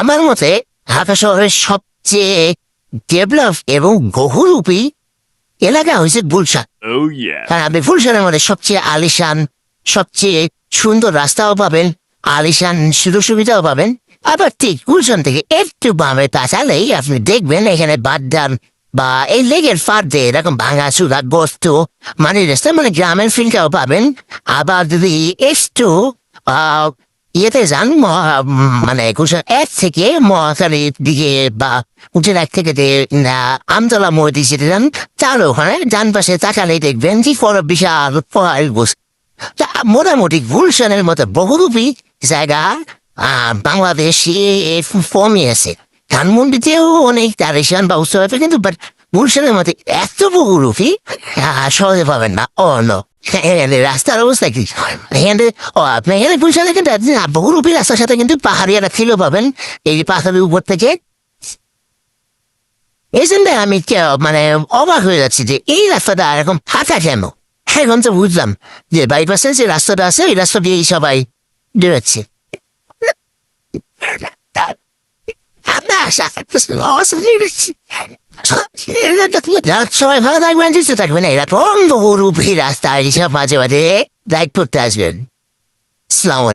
আমার মতে ঢাকা শহরের সবচেয়ে ডেভেলপ এবং বহুরূপী এলাকা হয়েছে গুলশান। Oh. কারণ আপনি গুলশানের মধ্যে সবচেয়ে আলিশান সবচেয়ে সুন্দর রাস্তাও পাবেন আলিশান সুযোগ সুবিধাও পাবেন। আবার ঠিক গুলশান থেকে একটু বামে তাছালেই আপনি দেখবেন এখানে বাড্ডার বা এই লেগের ফার দিয়ে এরকম ভাঙা চুরা বস্তু মানে রাস্তা মানে গ্রামের ফিল্টাও পাবেন। আবার যদি একটু ইয়েতে যান মানে গুলশান এক থেকে মহাখালীর দিকে বা উঠের এক থেকে আমতলা মোড় দিয়ে যেতে যান। তার ওখানে, ডান পাশে তাকালেই দেখবেন যে বড় বিশাল ফল বস। তা মোটামুটি গুলশানের মতো বহুরূপী জায়গা বাংলাদেশে ফর্মিয়েছে ধানমন্ডিতেও অনেক তারিশান বা উৎসব কিন্তু বাট গুলশানের মধ্যে এত বহুরূপী সহজে পাবেন না এখানে রাস্তার অবস্থা কি? এখানে ও, আপনি এখানে কিন্তু আপনি বহুরূপী রাস্তার সাথে কিন্তু পাহাড়িয়া রাখলেও পাবেন। এই পাহাড়ের উপর থেকে। এই জন্য আমি মানে অবাক হয়ে যাচ্ছি যে এই রাস্তাটা এরকম ফাঁকা কেন? এখন তো বুঝলাম যে বাইপাসের যে রাস্তাটা আছে এই রাস্তা দিয়েই সবাই বেরোচ্ছে। আপনার সাথে সবাই ভালো থাকবেন, সুস্থ থাকবেন। এরকম বহুরূপী রাস্তা এইসব মাঝে মাঝে লাইক করতে আসবেন। সালাম